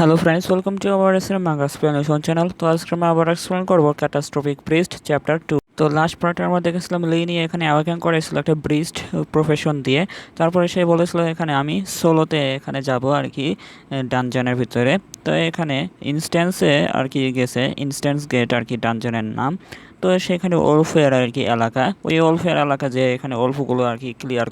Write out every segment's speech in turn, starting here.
Hello friends welcome to our SM manga explanation channel তো আজকে আমরা আবার এক্সপ্লেন করব ক্যাটাস্ট্রফিক ব্রিস্ট চ্যাপ্টার টু তো লাস্ট পার্টে আমরা দেখেছিলাম লিনি এখানে অ্যাওয়াকেন করেছিল একটা ব্রিস্ট প্রফেশন দিয়ে। তারপরে সে বলেছিল এখানে আমি সোলোতে এখানে যাব আর কি ডানজনের ভিতরে। তো এখানে ইনস্ট্যান্সে আর কি গেছে ইনস্ট্যান্স গেট আর কি ডানজনের নাম। তো সেখানে ওলফেয়ার আর কি এলাকা। ওই ওলফেয়ার এলাকা যে এখানে ওলফগুলো আর কি ক্লিয়ার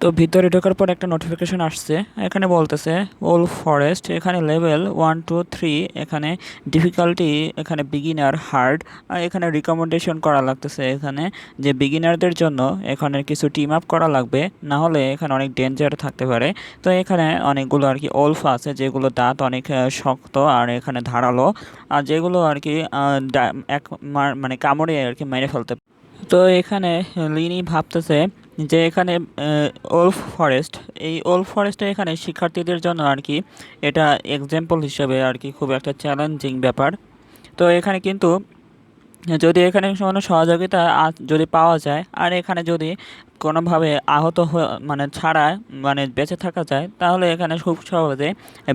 তো ভিতরে ঢোকার পর একটা নোটিফিকেশন আসছে। এখানে বলতেছে ওল ফরেস্ট এখানে লেভেল ওয়ান টু থ্রি এখানে ডিফিকাল্টি এখানে বিগিনার হার্ড আর এখানে রিকমেন্ডেশন করা লাগতেছে এখানে যে বিগিনারদের জন্য এখানে কিছু টিম আপ করা লাগবে। না হলে এখানে অনেক ডেঞ্জার থাকতে পারে। তো এখানে অনেকগুলো আর কি ওলফ আছে, যেগুলো দাঁত অনেক শক্ত আর এখানে ধারালো। আর যেগুলো আর কি এক মানে কামড়ে আর কি মেরে ফেলতে তো এখানে লিনি ভাবতেছে যে এখানে ওল্ফ ফরেস্ট, এই ওল্ফ ফরেস্টে এখানে শিক্ষার্থীদের জন্য আর কি এটা এক্সাম্পল হিসেবে আর কি খুব একটা চ্যালেঞ্জিং ব্যাপার। তো এখানে কিন্তু যদি এখানে কোনো সহযোগিতা যদি পাওয়া যায়, আর এখানে যদি কোনোভাবে আহত মানে ছাড়া মানে বেঁচে থাকা যায়, তাহলে এখানে খুব সহজে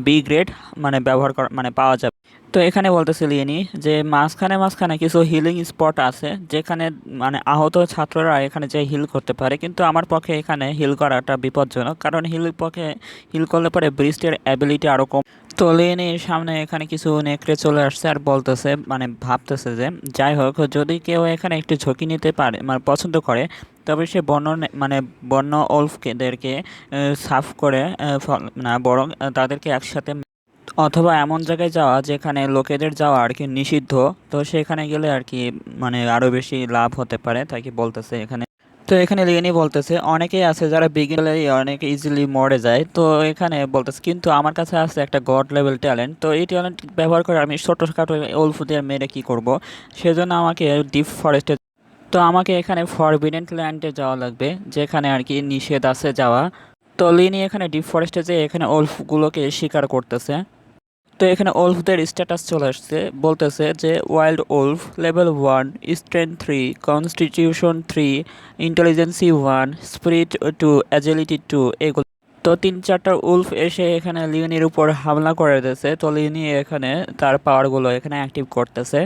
বি গ্রেড মানে ব্যবহার করা মানে পাওয়া যাবে। তো এখানে বলতেছি লিনি যে মাঝখানে মাঝখানে কিছু হিলিং স্পট আছে, যেখানে মানে আহত ছাত্ররা এখানে যে হিল করতে পারে, কিন্তু আমার পক্ষে এখানে হিল করাটা বিপজ্জনক, কারণ হিল পক্ষে হিল করলে পরে ব্রিস্টের অ্যাবিলিটি আরও কম। তো লিনির সামনে এখানে কিছু নেকড়ে চলে আসছে আর বলতেছে মানে ভাবতেছে যে, যাই হোক, যদি কেউ এখানে একটু ঝুঁকি নিতে পারে মানে পছন্দ করে তবে সে বন্য মানে বন্য ওলফদেরকে সাফ করে না, বরং তাদেরকে একসাথে অথবা এমন জায়গায় যাওয়া যেখানে লোকেদের যাওয়া আর কি নিষিদ্ধ, তো সেখানে গেলে আর কি মানে আরও বেশি লাভ হতে পারে, তাই কি বলতেছে এখানে। তো এখানে লিনি বলতেছে, অনেকেই আছে যারা বিগিনারে অনেক ইজিলি মরে যায়। তো এখানে বলতেছে, কিন্তু আমার কাছে আছে একটা গড লেভেল ট্যালেন্ট তো এই ট্যালেন্ট ব্যবহার করে আমি ছোটোখাটো ওলফুদের মেরে কী করব? সেজন্য আমাকে ডিপ ফরেস্টে তো আমাকে এখানে ফরবিডেন্ট ল্যান্ডে যাওয়া লাগবে, যেখানে আর কি নিষেধ আছে যাওয়া। তো লিনি এখানে ডিপ ফরেস্টে যে এখানে ওলফগুলোকে শিকার করতেছে। তো এখানে ওলফদের স্ট্যাটাস চলে আসছে, বলতেছে যে wild wolf level one strength three constitution three intelligence one spirit two agility two এগুলো। তো তিন চারটা উলফ এসে এখানে লিওনির উপর হামলা করে দিয়েছে, তো লিওনি এখানে তার পাওয়ারগুলো এখানে অ্যাক্টিভ করতেছে।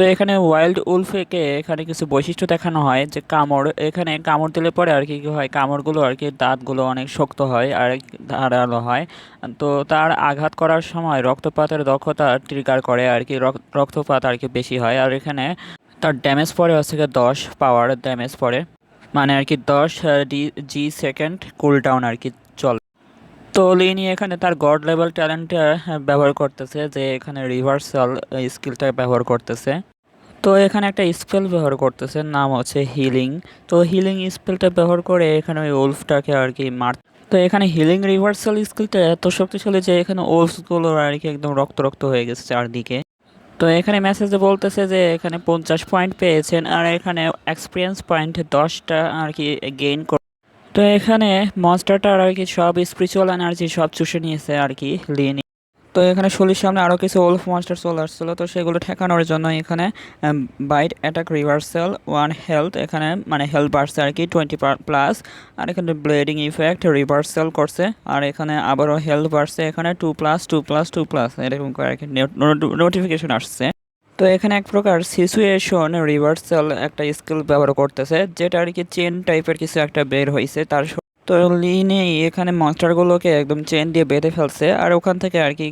তো এখানে ওয়াইল্ড উলফকে এখানে কিছু বৈশিষ্ট্য দেখানো হয় যে কামড়, এখানে কামড় দিলে পরে আর কি কি হয়? কামড়গুলো আর কি দাঁতগুলো অনেক শক্ত হয় আর ধারালো হয়। তো তার আঘাত করার সময় রক্তপাতের দক্ষতা ট্রিগার করে আর কি রক্তপাত আর কি বেশি হয়। আর এখানে তার ড্যামেজ পড়ে হচ্ছে গিয়ে দশ পাওয়ার ড্যামেজ পড়ে মানে আর কি দশ ডি জি সেকেন্ড কুল ডাউন আর কি তো লিনি এখানে তার গড লেভেল ট্যালেন্ট ব্যবহার করতেছে যে এখানে রিভার্সাল স্কিলটা ব্যবহার করতেছে। তো এখানে একটা স্পেল ব্যবহার করতেছে, নাম হচ্ছে হিলিং তো হিলিং স্পেলটা ব্যবহার করে এখানে ওই ওলফটাকে আর কি মার তো এখানে হিলিং রিভার্সাল স্কিলটা এত শক্তিশালী যে এখানে ওলফগুলো আর কি একদম রক্ত রক্ত হয়ে গেছে চারদিকে। তো এখানে মেসেজে বলতেছে যে এখানে পঞ্চাশ পয়েন্ট পেয়েছেন, আর এখানে এক্সপিরিয়েন্স পয়েন্ট দশটা আর কি গেইন তো এখানে মনস্টারটার আর কি সব স্পিরিচুয়াল এনার্জি সব চুষে নিয়েছে আর কি লিনি তো এখানে শলির সামনে আরও কিছু ওলফ মনস্টার চলে আসছিল, তো সেগুলো ঠেকানোর জন্য এখানে bite attack reversal one health এখানে মানে হেলথ বাড়ছে আর কি টোয়েন্টি প্লাস আর এখানে ব্লেডিং ইফেক্ট রিভার্সাল করছে, আর এখানে আবারও হেলথ বাড়ছে, এখানে two plus two plus two plus এরকম করে আর কি নোটিফিকেশন আসছে। তো এখানে এক প্রকার সিচুয়েশন রিভার্সাল একটা স্কিল ব্যবহার করতেছে, যেটা আর কি চেন টাইপের কিছু একটা বের হয়েছে তার তো লিনে এখানে মাস্টারগুলোকে একদম চেন দিয়ে বেঁধে ফেলছে, আর ওখান থেকে আর কি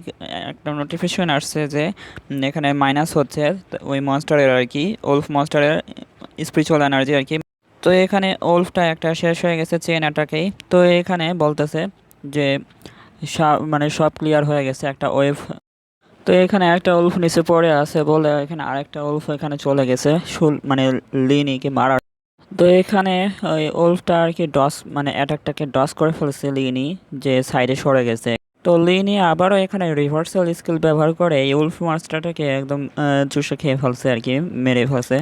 একটা নোটিফিকেশন আসছে যে এখানে মাইনাস হচ্ছে ওই মাস্টারের আর কি ওলফ মাস্টারের স্পিরিচুয়াল এনার্জি আর কি। তো এখানে ওলফটা একটা শেষ হয়ে গেছে চেন অ্যাটাকেই তো এখানে বলতেছে যে সব মানে সব ক্লিয়ার হয়ে গেছে একটা ওয়েভ তো এখানে একটা উলফ নিচে পড়ে আছে বলে এখানে আরেকটা উলফ এখানে চলে গেছে, শুল মানে লিনিকে মারার। তো এখানে ওই উলফটা আর কি ডস মানে অ্যাটাকটাকে ডস করে ফেলছে লিনি, যে সাইডে সরে গেছে। তো লিনি আবারও এখানে রিভার্সাল স্কিল ব্যবহার করে এই উলফ মাস্টারটাকে একদম চুষে খেয়ে ফেলছে আর কি, মেরে ফেলছে।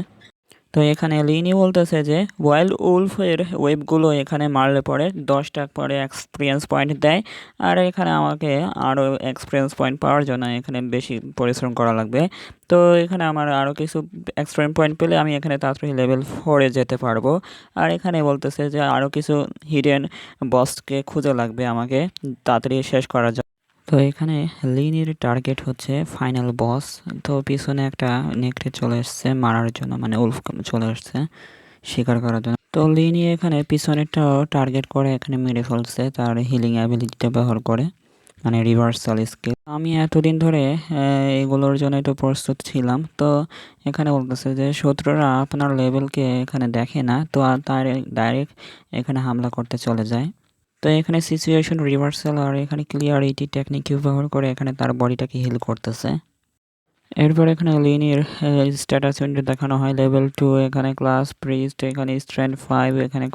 তো এখানে লিনি বলতেছে যে ওয়াইল্ড উলফের ওয়েবগুলো এখানে মারলে পরে দশটা পরে এক্সপিরিয়েন্স পয়েন্ট দেয়। আর এখানে আমাকে আরও এক্সপিরিয়েন্স পয়েন্ট পাওয়ার জন্য এখানে বেশি পরিশ্রম করা লাগবে। তো এখানে আমার আরও কিছু এক্সপিরিয়েন্স পয়েন্ট পেলে আমি এখানে তাড়াতাড়ি লেভেল ফোরে যেতে পারব। আর এখানে বলতেছে যে আরও কিছু হিডেন বসকে খুঁজে লাগবে আমাকে তাড়াতাড়ি শেষ করার তো এখানে লিনির টার্গেট হচ্ছে ফাইনাল বস তো পিছনে একটা নেকড়ে চলে এসছে মারার জন্য মানে উলফ চলে এসছে শিকার করার জন্য। তো লিনি এখানে পিছনেরটাও টার্গেট করে এখানে মেরে ফেলছে তার হিলিং অ্যাবিলিটিটা ব্যবহার করে মানে রিভার্সাল স্কিল আমি এতদিন ধরে এগুলোর জন্য একটু প্রস্তুত ছিলাম। তো এখানে বলতেছে যে শত্রুরা আপনার লেভেলকে এখানে দেখে না, তো তার ডাইরেক্ট এখানে হামলা করতে চলে যায়। তো এখানে সিচুয়েশন রিভার্সাল আর এখানে ক্লিয়ার ক্লিয়ারিটি টেকনিক ব্যবহার করে এখানে তার বডিটাকে হিল করতেছে। এরপর এখানে লিনির স্ট্যাটাস উইন্ডো দেখানো হয়। লেভেল টু এখানে ক্লাস প্রিস্ট এখানে স্ট্রেন্থ ফাইভ এখানে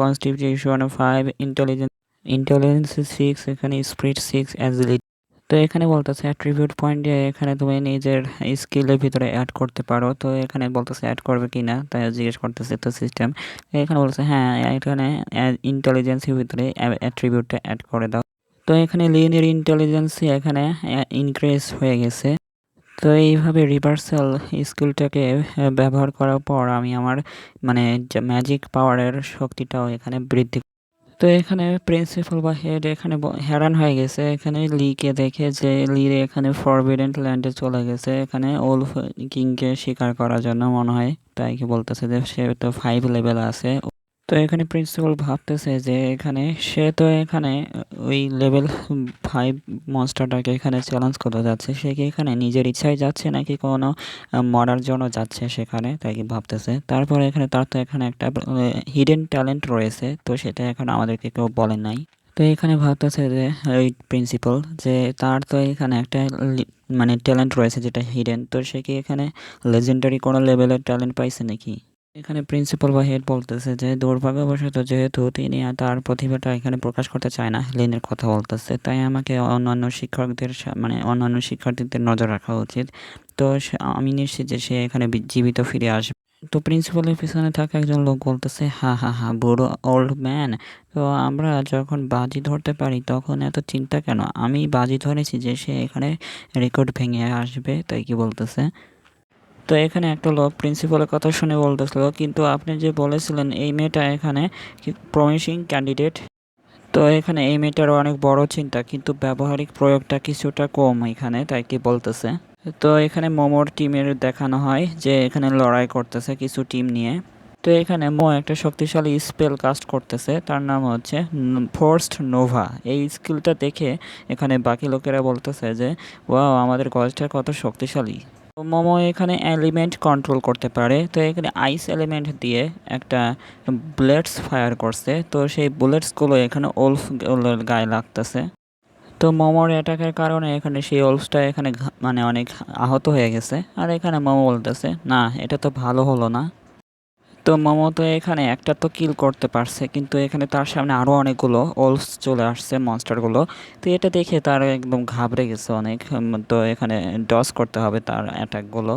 constitution five intelligence intelligence six এখানে স্পিড সিক্স অ্যাজিলিটি তো এখানে বলতেছে অ্যাট্রিবিউট পয়েন্ট দিয়ে এখানে তুমি নিজের স্কিলের ভিতরে অ্যাড করতে পারো। তো এখানে বলতেছে অ্যাড করবে কি না তাই জিজ্ঞেস করতেছে তো সিস্টেম এখানে বলতেছে হ্যাঁ এখানে ইন্টেলিজেন্সের ভিতরে অ্যাট্রিবিউটটা অ্যাড করে দাও। তো এখানে লিনের ইন্টেলিজেন্সি এখানে ইনক্রিজ হয়ে গেছে। তো এইভাবে রিভার্সাল স্কিলটাকে ব্যবহার করার পর আমি আমার মানে ম্যাজিক পাওয়ারের শক্তিটাও এখানে বৃদ্ধি তো এখানে প্রিন্সিপাল বা হেড এখানে হ্যারান হয়ে গেছে। এখানে লিকে দেখে যে লির এখানে ফরবিডেন্ট ল্যান্ডে চলে গেছে। এখানে ওলফ কিংকে শিকার করার জন্য মনে হয়, তাই কি বলতেছে যে সে তো ফাইভ লেভেল আছে। তো এখানে প্রিন্সিপাল ভাবতেছে যে এখানে, সে তো এখানে, ওই লেভেল ফাইভ মনস্টারটাকে এখানে চ্যালেঞ্জ করতে যাচ্ছে। সে কি এখানে নিজের ইচ্ছায় যাচ্ছে নাকি কোনো মরার জন্য যাচ্ছে সেখানে? তাই কি ভাবতেছে। তারপরে এখানে, তার তো এখানে একটা হিডেন ট্যালেন্ট রয়েছে, তো সেটা এখন আমাদেরকে কেউ বলে নাই। তো এখানে ভাবতেছে যে, ওই প্রিন্সিপাল যে তার তো এখানে একটা মানে ট্যালেন্ট রয়েছে যেটা হিডেন তো সে কি এখানে লেজেন্ডারি কোনো লেভেলের ট্যালেন্ট পাইছে নাকি? এখানে প্রিন্সিপাল বা হেড বলতেছে যে, দুর্ভাগ্যবশত যেহেতু তিনি তার প্রতিভাটা এখানে প্রকাশ করতে চায় না, লিনের কথা বলতেছে। তাই আমাকে অন্যান্য শিক্ষকদের মানে অন্যান্য শিক্ষার্থীদের নজর রাখা উচিত। তো আমি নিশ্চিত যে সে এখানে জীবিত ফিরে আসবে। তো প্রিন্সিপালের পিছনে থাকা একজন লোক বলতেছে, হা হা হা, বুড়ো ওল্ড ম্যান তো আমরা যখন বাজি ধরতে পারি, তখন এত চিন্তা কেন? আমি বাজি ধরেছি যে সে এখানে রেকর্ড ভেঙে আসবে, তাই কি বলতেছে? তো এখানে একটা লোক প্রিন্সিপালের কথা শুনে বলতেছিল, কিন্তু আপনি যে বলেছিলেন এই মেয়েটা এখানে প্রমিসিং ক্যান্ডিডেট তো এখানে এই মেয়েটার অনেক বড় চিন্তা, কিন্তু ব্যবহারিক প্রয়োগটা কিছুটা কম এখানে, তাই কি বলতেছে? তো এখানে মোমোর টিমের দেখানো হয় যে এখানে লড়াই করতেছে কিছু টিম নিয়ে। তো এখানে মো একটা শক্তিশালী স্পেল কাস্ট করতেছে, তার নাম হচ্ছে ফোর্সড নোভা এই স্কিলটা দেখে এখানে বাকি লোকেরা বলতেছে যে, ওয়াও, আমাদের গজটা কত শক্তিশালী। মোমো এখানে এলিমেন্ট কন্ট্রোল করতে পারে। তো এখানে আইস এলিমেন্ট দিয়ে একটা বুলেটস ফায়ার করছে। তো সেই বুলেটসগুলো এখানে ওলফ গায়ে লাগতেছে। তো মোমোর অ্যাটাকের কারণে এখানে সেই ওলফসটা এখানে মানে অনেক আহত হয়ে গেছে। আর এখানে মোমো বলতেছে, না, এটা তো ভালো হলো না। তো মোমো তো এখানে একটা তো কিল করতে পারছে, কিন্তু এখানে তার সামনে আরও অনেকগুলো ওলফস চলে আসছে মনস্টারগুলো তো এটা দেখে তার একদম ঘাবড়ে গেছে অনেক তো এখানে ডস করতে হবে তার অ্যাটাকগুলো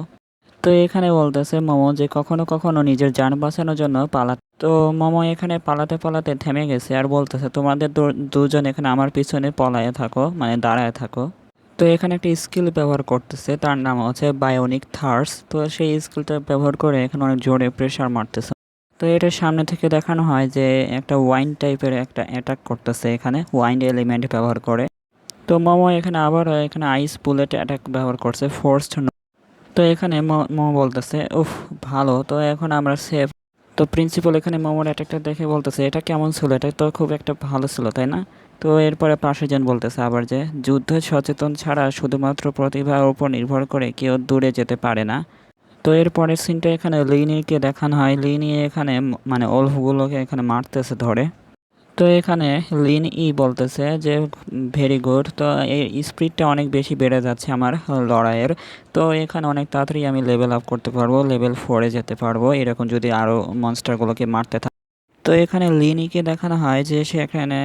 তো এখানে বলতেছে মোমো যে কখনো কখনো নিজের যান বাঁচানোর জন্য পালা, তো মোমো এখানে পালাতে পালাতে থেমে গেছে আর বলতেছে, তোমাদের দুজন এখানে আমার পিছনে পলায় থাকো মানে দাঁড়ায় থাকো। তো এখানে একটা স্কিল ব্যবহার করতেছে। তার নাম হচ্ছে বায়োনিক থার্স তো সেই স্কিলটা ব্যবহার করে এখানে অনেক জোরে প্রেশার মারতেছে। তো এটা সামনে থেকে দেখানো হয় যে একটা ওয়াইন টাইপের একটা অ্যাটাক করতেছে এখানে ওয়াইন এলিমেন্ট ব্যবহার করে। তো মোমো এখানে আবার এখানে আইস বুলেট অ্যাটাক ব্যবহার করছে ফোর্সড তো এখানে মোমো বলতেছে, উফ, ভালো। তো এখন আমরা সেফ তো প্রিন্সিপাল এখানে মোমোর অ্যাটাকটা দেখে বলতেছে, এটা কেমন ছিল? এটা তো খুব একটা ভালো ছিল, তাই না? তো এরপরে পাশে যেন বলতেছে আবার যে, যুদ্ধ সচেতন ছাড়া শুধুমাত্র প্রতিভার উপর নির্ভর করে কেউ দূরে যেতে পারে না। তো এরপরের সিনটা এখানে লিনিকে দেখানো হয়। লিনি এখানে মানে ওলফগুলোকে এখানে মারতেছে ধরে। তো এখানে লিন ই বলতেছে যে, ভেরি গুড। তো এই স্পিডটা অনেক বেশি বেড়ে যাচ্ছে আমার লড়াইয়ের। তো এখানে অনেক তাড়াতাড়ি আমি লেভেল আপ করতে পারব, লেভেল ফোরে যেতে পারব। এরকম যদি আরও মনস্টারগুলোকে মারতে তো এখানে লিনিকে দেখানো হয় যে সে এখানে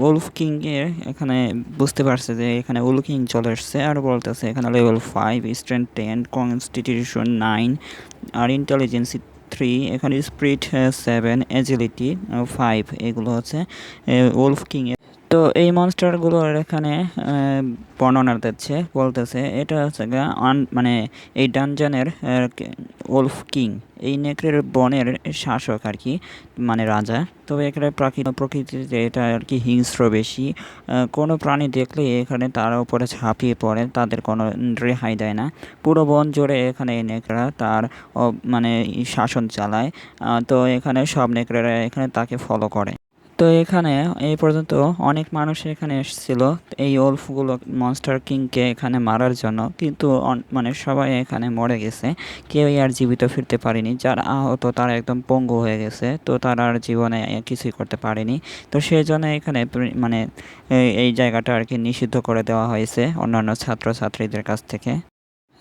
উলফ কিংয়ের এখানে বুঝতে পারছে যে এখানে উলফ কিং চলে এসছে আর বলতেছে এখানে level five strength ten constitution nine আর ইন্টেলিজেন্সি থ্রি এখানে স্প্রিট সেভেন এজিলিটি ফাইভ এগুলো হচ্ছে উলফ কিংয়ের তো এই মনস্টারগুলোর এখানে বর্ণনা দিচ্ছে, বলতেছে, এটা হচ্ছে আন- মানে এই ডানজানের ওলফ কিং এই নেকড়ের বনের শাসক আর কি মানে রাজা। তবে এখানে প্রাকৃত প্রকৃতিতে এটা আর কি হিংস্র বেশি। কোনো প্রাণী দেখলে এখানে তার উপরে ঝাঁপিয়ে পড়ে, তাদের কোনো রেহাই দেয় না। পুরো বন জুড়ে এখানে এই নেকড়েরা তার মানে শাসন চালায়। তো এখানে সব নেকড়েরা এখানে তাকে ফলো করে। তো এখানে এই পর্যন্ত অনেক মানুষ এখানে এসেছিল। এই ওলফগুলো মনস্টার কিংকে এখানে মারার জন্য। কিন্তু মানে সবাই এখানে মরে গেছে। কেউই আর জীবিত ফিরতে পারেনি। যারা আহত তারা একদম পঙ্গু হয়ে গেছে। তো তারা আর জীবনে কিছুই করতে পারেনি। তো সেই জন্য এখানে মানে এই জায়গাটা আর কি নিষিদ্ধ করে দেওয়া হয়েছে অন্যান্য ছাত্রছাত্রীদের কাছ থেকে।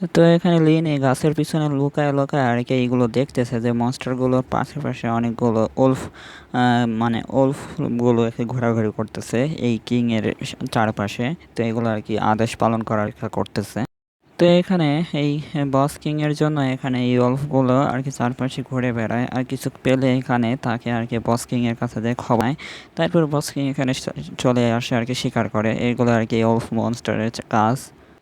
তো এখানে লিন এই গাছের পিছনে লুকায় লুকায় আর কি এইগুলো দেখতেছে যে মনস্টারগুলোর পাশে অনেকগুলো ওলফ মানে ওলফগুলো এখানে ঘোরাঘুরি করতেছে এই কিং এর চারপাশে। তো এগুলো আর কি আদেশ পালন করার করতেছে। তো এখানে এই বস কিং এর জন্য এখানে এই ওলফগুলো আর কি চারপাশে ঘুরে বেড়ায় আর কিছু পেলে এখানে তাকে আর কি বস কিং এর কাছে দিয়ে খবায়। তারপর বস কিং এখানে চলে আসে আর কি শিকার করে। এগুলো আর কি ওলফ মনস্টারের কাজ।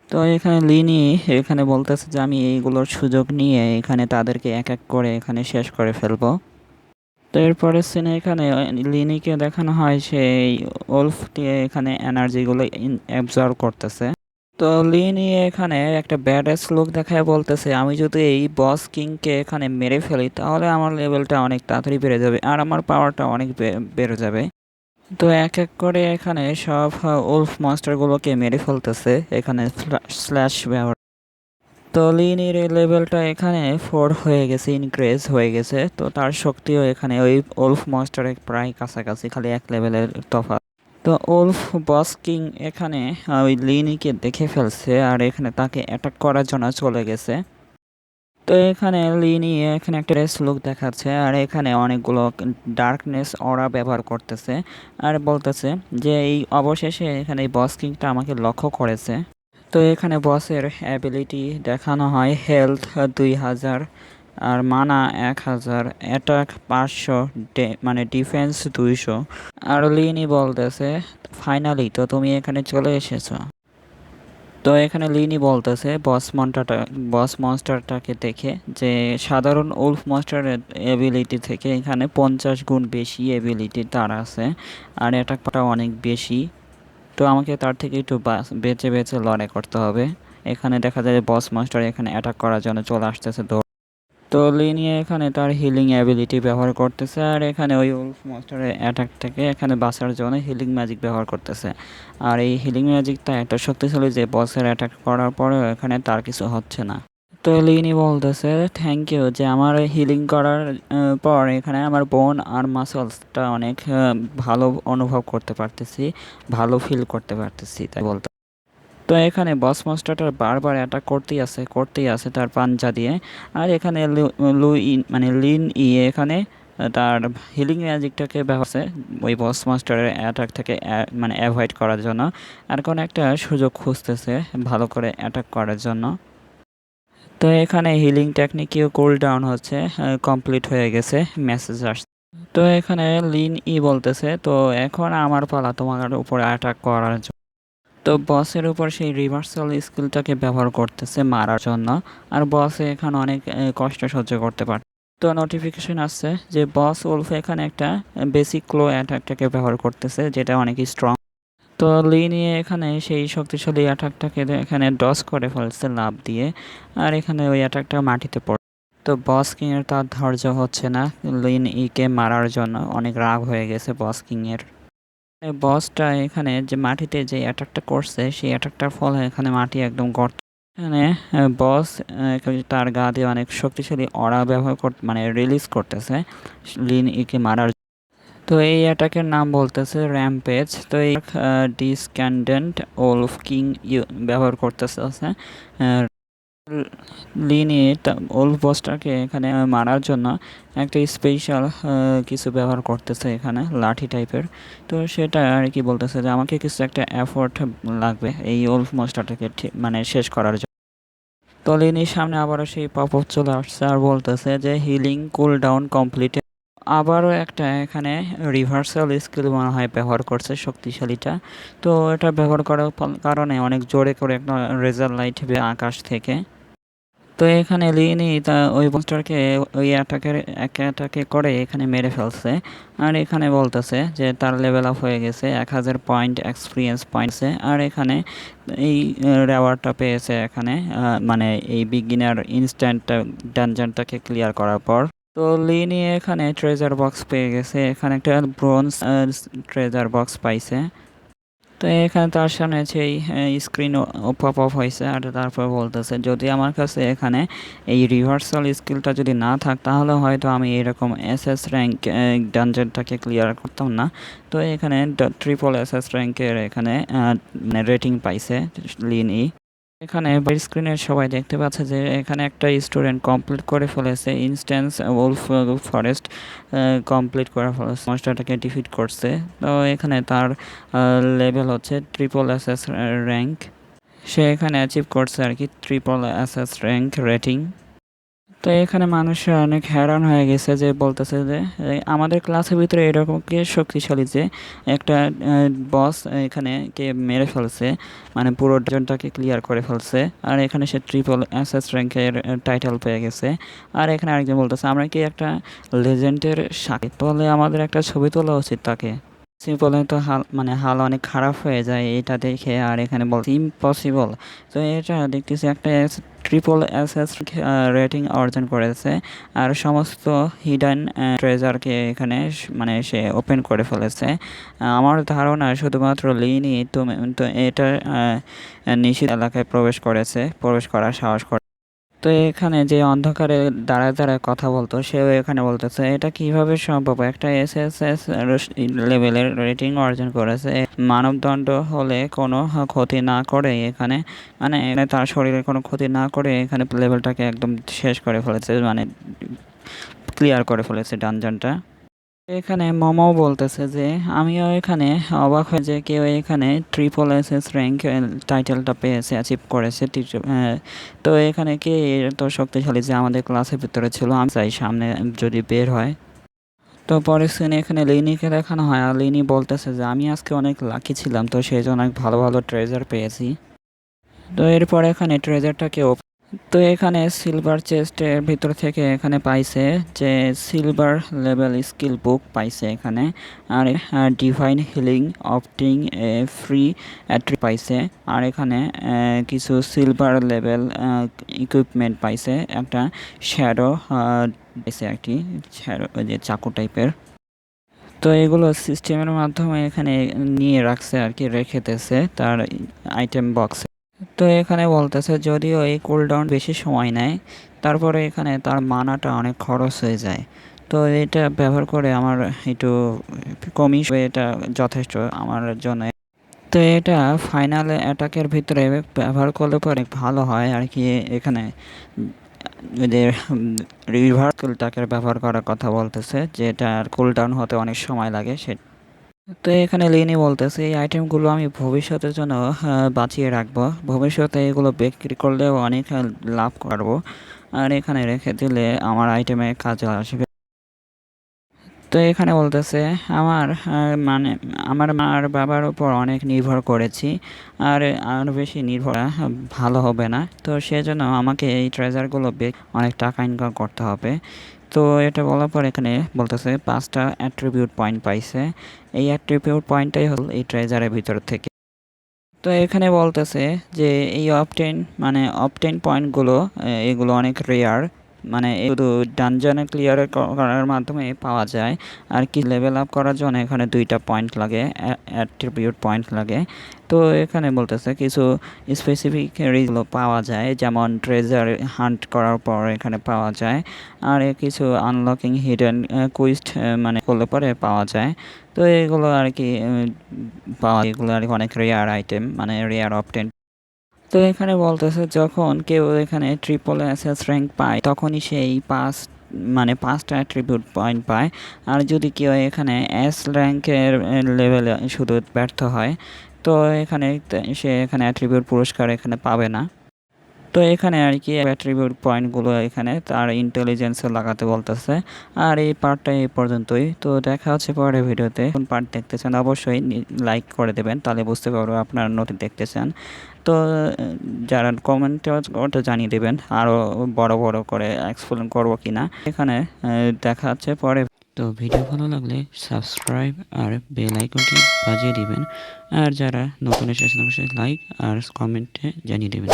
তো এখানে লিনি এখানে বলতেছে যে আমি এইগুলোর সুযোগ নিয়ে এখানে তাদেরকে এক এক করে এখানে শেষ করে ফেলব। তো এরপরে সিনে এখানে লিনিকে দেখানো হয় সেই ওলফ দিয়ে এখানে এনার্জিগুলো অ্যাবজর্ব করতেছে। তো লিনি এখানে একটা ব্যাডেস লুক দেখায় বলতেছে, আমি যদি এই বস কিংকে এখানে মেরে ফেলি, তাহলে আমার লেভেলটা অনেক তাড়াতাড়ি বেড়ে যাবে আর আমার পাওয়ারটা অনেক বেড়ে যাবে। তো এক এক করে এখানে সব উলফ মনস্টারগুলোকে মেরে ফেলতেছে, এখানে স্ল্যাশ ব্যবহার। তো লিনির লেভেলটা এখানে ফোর হয়ে গেছে ইনক্রিজ হয়ে গেছে, তো তার শক্তিও এখানে ওই উলফ মাস্টারের প্রায় কাছাকাছি, খালি এক লেভেলের তফাৎ। তো উলফ বস কিং এখানে ওই লিনিকে দেখে ফেলছে, আর এখানে তাকে অ্যাটাক করার জন্য চলে গেছে। তো এখানে লিনি এখানে একটা রেস লুক দেখাচ্ছে, আর এখানে অনেকগুলো ডার্কনেস অরা ব্যবহার করতেছে, আর বলতেছে যে এই অবশেষে এখানে এই বস কিংটা আমাকে লক্ষ্য করেছে। তো এখানে বসের অ্যাবিলিটি দেখানো হয় হেলথ দুই হাজার, আর মানা এক হাজার অ্যাটাক পাঁচশো মানে ডিফেন্স দুইশো। আর লিনি বলতেছে ফাইনালি তো তুমি এখানে চলে এসেছ। তো এখানে লিনি বলতেছে, বস মনটাটা, বস মনস্টারটাকে দেখে যে সাধারণ উলফ মনস্টারের এবিলিটি থেকে এখানে পঞ্চাশ গুণ বেশি এবিলিটি তার আছে আর অ্যাটাকটা অনেক বেশি। তো আমাকে তার থেকে একটু বেঁচে বেঁচে লড়াই করতে হবে। এখানে দেখা যায় বস মাস্টার এখানে অ্যাটাক করার জন্য চলে আসতেছে তো লিনিয়ে এখানে তার হিলিং অ্যাবিলিটি ব্যবহার করতেছে আর এখানে ওই উলফ মাস্টারের অ্যাটাক থেকে এখানে বাঁচার জন্য হিলিং ম্যাজিক ব্যবহার করতেছে। আর এই হিলিং ম্যাজিকটা এত শক্তিশালী যে বসের অ্যাটাক করার পরেও এখানে তার কিছু হচ্ছে না। তো লিনি বলতেছে থ্যাংক ইউ যে আমার হিলিং করার পর এখানে আমার বোন আর মাসলসটা অনেক ভালো অনুভব করতে পারতেছি, ভালো ফিল করতে পারতেছি। তাই বলতে তো এখানে বস মাস্টারটা বারবার অ্যাটাক করতেই আছে করতেই আছে তার পাঞ্জা দিয়ে। আর এখানে লু- ইন মানে লিন ই এখানে তার হিলিং ম্যাজিকটাকে ব্যবহার ওই বস মাস্টারের অ্যাটাক থেকে মানে অ্যাভয়েড করার জন্য। আর কোনো একটা সুযোগ খুঁজতেছে ভালো করে অ্যাটাক করার জন্য। তো এখানে হিলিং টেকনিকেও কুল ডাউন হচ্ছে কমপ্লিট হয়ে গেছে মেসেজ আসছে। তো এখানে লিন ই বলতেছে, তো এখন আমার পালা তোমার উপরে অ্যাটাক করার জন্য। তো বসের উপর সেই রিভার্সাল স্কিলটাকে ব্যবহার করতেছে মারার জন্য। আর বস এখানে অনেক কষ্ট সহ্য করতে পারে, তো নোটিফিকেশন আসছে যে বস উলফ এখানে একটা বেসিক ক্লো অ্যাটাকটাকে ব্যবহার করতেছে, যেটা অনেক স্ট্রং তো লি নিয়ে এখানে সেই শক্তিশালী অ্যাটাকটাকে এখানে ডস করে ফেলছে লাভ দিয়ে, আর এখানে ওই অ্যাটাকটা মাটিতে পড়ে। তো বস কিংয়ের তার ধৈর্য হচ্ছে না লিন ইকে মারার জন্য অনেক রাগ হয়ে গেছে বস কিং এর বসটা এখানে যে মাটিতে যে অ্যাটাকটা করছে, সেই অ্যাটাকটার ফলে এখানে মাটি একদম গর্ত। এখানে বস তার গা দিয়ে অনেক শক্তিশালী অরা ব্যবহার কর মানে রিলিজ করতেছে লিন ইকে মারার তো এই অ্যাটাকের নাম বলতেছে র্যাম্পেজ তো এই ডিসক্যান্ডেন্ট ওলফ কিং ইউ ব্যবহার করতেছে লিনি ওল্ড বসটাকে এখানে মারার জন্য একটা স্পেশাল কিছু ব্যবহার করতেছে এখানে, লাঠি টাইপের তো সেটা আর কি বলতেছে যে আমাকে কিছু একটা এফোর্ট লাগবে এই ওল্ড মনস্টারটাকে ঠিক মানে শেষ করার জন্য। তো লিনির সামনে আবারও সেই পপ চলে আসছে আর বলতেছে যে হিলিং কুল ডাউন কমপ্লিট আবারও একটা এখানে রিভার্সাল স্কিল মনে হয় ব্যবহার করছে শক্তিশালীটা। তো এটা ব্যবহার করার কারণে অনেক জোরে করে একটা রেজাল্ট লাইট আকাশ থেকে। তো এখানে লিনি তা ওই মনস্টারকে ওই অ্যাটাকের এক অ্যাটাকে করে এখানে মেরে ফেলছে। আর এখানে বলতেছে যে তার লেভেল আপ হয়ে গেছে, এক হাজার পয়েন্ট এক্সপিরিয়েন্স পয়েন্টসে আর এখানে এই রেওয়ার্ডটা পেয়েছে এখানে মানে এই বিগিনার ইনস্ট্যান্ট ডানজনটাকে ক্লিয়ার করার পর। তো লিনি এখানে ট্রেজার বক্স পেয়ে গেছে, এখানে একটা ব্রোঞ্জ ট্রেজার বক্স পাইছে। তো এখানে তার সামনে সেই স্ক্রিন পপ অফ হয়েছে আর তারপর বলতেছে, যদি আমার কাছে এখানে এই রিভার্সাল স্কিলটা যদি না থাক, তাহলে হয়তো আমি এরকম এস এস র্যাঙ্ক ডানজেনটাকে ক্লিয়ার করতাম না। তো এখানে ট্রিপল এস এস র্যাঙ্কের এখানে মানে রেটিং পাইছে লিনি এখানে বাইর স্ক্রিনে সবাই দেখতে পাচ্ছে যে এখানে একটা স্টুডেন্ট কমপ্লিট করে ফেলেছে, ইনস্ট্যান্স উলফ ফরেস্ট কমপ্লিট করে ফেলেছে। মাস্টারটাকে ডিফিট করছে। তো এখানে তার লেভেল হচ্ছে ট্রিপল এস এস র্যাঙ্ক সে এখানে অ্যাচিভ করছে আর কি triple S S rank rating তো এখানে মানুষ অনেক হ্যারান হয়ে গেছে যে বলতেছে যে আমাদের ক্লাসের ভিতরে এরকম কে শক্তিশালী যে একটা বস এখানে কে মেরে ফেলছে মানে পুরো জনটাকে ক্লিয়ার করে ফেলছে, আর এখানে সে ট্রিপল এস এস র্যাঙ্কের টাইটেল পেয়ে গেছে, আর এখানে আরেকজন বলতেছে, আমরা কি একটা লেজেন্ডের সাথে তাহলে আমাদের একটা ছবি তোলা উচিত তাকে। সিম্পলে তো হাল মানে হাল অনেক খারাপ হয়ে যায় এটা দেখে, আর এখানে বল ইম্পসিবল তো এটা দেখতেছি একটা ট্রিপল এস এস রেটিং অর্জন করেছে। আর সমস্ত হিডেন ট্রেজারকে এখানে স- মানে সে ওপেন করে ফেলেছে। আমার ধারণা শুধুমাত্র লিনই তুমি তো এটা নিষিদ্ধ এলাকায় প্রবেশ করেছে, প্রবেশ করার সাহস করে তো এখানে যে অন্ধকারে দাঁড়ায় দাঁড়ায় কথা বলতো, সেও এখানে বলতেছে, এটা কীভাবে সম্ভব? একটা এস এস এস লেভেলের রেটিং অর্জন করেছে। মানবদণ্ড হলে কোনো ক্ষতি না করে এখানে মানে এখানে তার শরীরে কোনো ক্ষতি না করে এখানে লেভেলটাকে একদম শেষ করে ফেলেছে মানে ক্লিয়ার করে ফেলেছে ডানজনটা এখানে মোমো বলতেছে যে, আমিও এখানে অবাক হয়ে যে কেউ এখানে ট্রিপল এস এস র্যাঙ্ক টাইটেলটা পেয়েছে অ্যাচিভ করেছে তো এখানে কে এত শক্তিশালী যে আমাদের ক্লাসের ভিতরে ছিল, আমি চাই সামনে যদি বের হয়। তো পরের সিনে এখানে লিনিকে দেখানো হয়, আর লিনি বলতেছে যে, আমি আজকে অনেক লাকি ছিলাম, তো সেই জন্য অনেক ভালো ভালো ট্রেজার পেয়েছি। তো এরপর এখানে ট্রেজারটাকে তো এখানে সিলভার চেস্টের ভিতর থেকে এখানে পাইছে যে সিলভার লেভেল স্কিল বুক পাইছে এখানে। আর ডিভাইন হিলিং অপটিং ফ্রি অ্যাট্রি পাইছে। আর এখানে কিছু সিলভার লেভেল ইকুইপমেন্ট পাইছে। একটা শ্যাডো পাইছে একটি শ্যাডো যে চাকু টাইপের তো এগুলো সিস্টেমের মাধ্যমে এখানে নিয়ে রাখছে আর কি, রেখে রেখেতেছে তার আইটেম বক্সে তো এখানে বলতেছে, যদিও এই কুলডাউন বেশি সময় নেয়, তারপরে এখানে তার মানাটা অনেক খরচ হয়ে যায়। তো এটা ব্যবহার করে আমার একটু কমই এটা যথেষ্ট আমার জন্য। তো এটা ফাইনাল অ্যাটাকের ভিতরে ব্যবহার করলে পরে ভালো হয় আর কি। এখানে যে ব্যবহার করার কথা বলতেছে যেটা কুলডাউন হতে অনেক সময় লাগে, সে তো এখানে লিনি বলতেছে, এই আইটেমগুলো আমি ভবিষ্যতের জন্য বাঁচিয়ে রাখব। ভবিষ্যতে এগুলো বিক্রি করলেও অনেক লাভ করব। আর এখানে রেখে দিলে আমার আইটেমে কাজে আসবে। তো এখানে বলতেছে, আমার মানে আমার মার বাবার উপর অনেক নির্ভর করেছি। আর আর বেশি নির্ভর ভালো হবে না। তো সেজন্য আমাকে এই ট্রেজারগুলো অনেক টাকা ইনকাম করতে হবে। তো এটা বলার পর এখানে বলতেছে, পাঁচটা অ্যাট্রিবিউট পয়েন্ট পাইছে। এই অ্যাট্রিবিউট পয়েন্টটাই হল এই ট্রেজারের ভিতর থেকে। তো এখানে বলতেছে যে এই অপটেন মানে অপটেন পয়েন্টগুলো এগুলো অনেক রেয়ার মানে শুধু ডানজনে ক্লিয়ার করার মাধ্যমে পাওয়া যায়। আর কি লেভেল আপ করার জন্য এখানে দুইটা পয়েন্ট লাগে অ্যাট্রিবিউট পয়েন্ট লাগে। তো এখানে বলতেছে কিছু স্পেসিফিক রিগুলো পাওয়া যায়, যেমন ট্রেজার হান্ট করার পর এখানে পাওয়া যায়, আর কিছু আনলকিং হিডেন কুইস্ট মানে করলে পরে পাওয়া যায়। তো এগুলো আর কি পাওয়া এগুলো আর কি অনেক রেয়ার আইটেম মানে রেয়ার অপটেন তো এখানে বলতেছে যখন কেউ এখানে ট্রিপল এস এস র্যাঙ্ক পায়, তখনই সেই পাঁচ মানে পাঁচটা অ্যাট্রিবিউট পয়েন্ট পায়। আর যদি কেউ এখানে এস র্যাঙ্কের লেভেলে শুধু ব্যর্থ হয়, তো এখানে সে এখানে অ্যাট্রিবিউট পুরস্কার এখানে পাবে না। তো এখানে আর কি অ্যাট্রিবিউট পয়েন্টগুলো এখানে তার ইন্টেলিজেন্সে লাগাতে বলতেছে। আর এই পার্টটা এই পর্যন্তই। তো দেখা হচ্ছে পরের ভিডিওতে। কোন পার্ট দেখতেছেন অবশ্যই লাইক করে দেবেন, তাহলে বুঝতে পারব আপনার নোট দেখতেছেন তো, যারা কমেন্টে ওটা জানিয়ে দেবেন আরও বড় বড় করে এক্সপ্লেন করব কি না এখানে দেখা যাচ্ছে পরে। তো ভিডিও ভালো লাগলে সাবস্ক্রাইব আর বেল আইকনটি বাজিয়ে দিবেন। আর যারা নতুন এসেছেন, অবশ্যই লাইক আর কমেন্টে জানিয়ে দেবেন।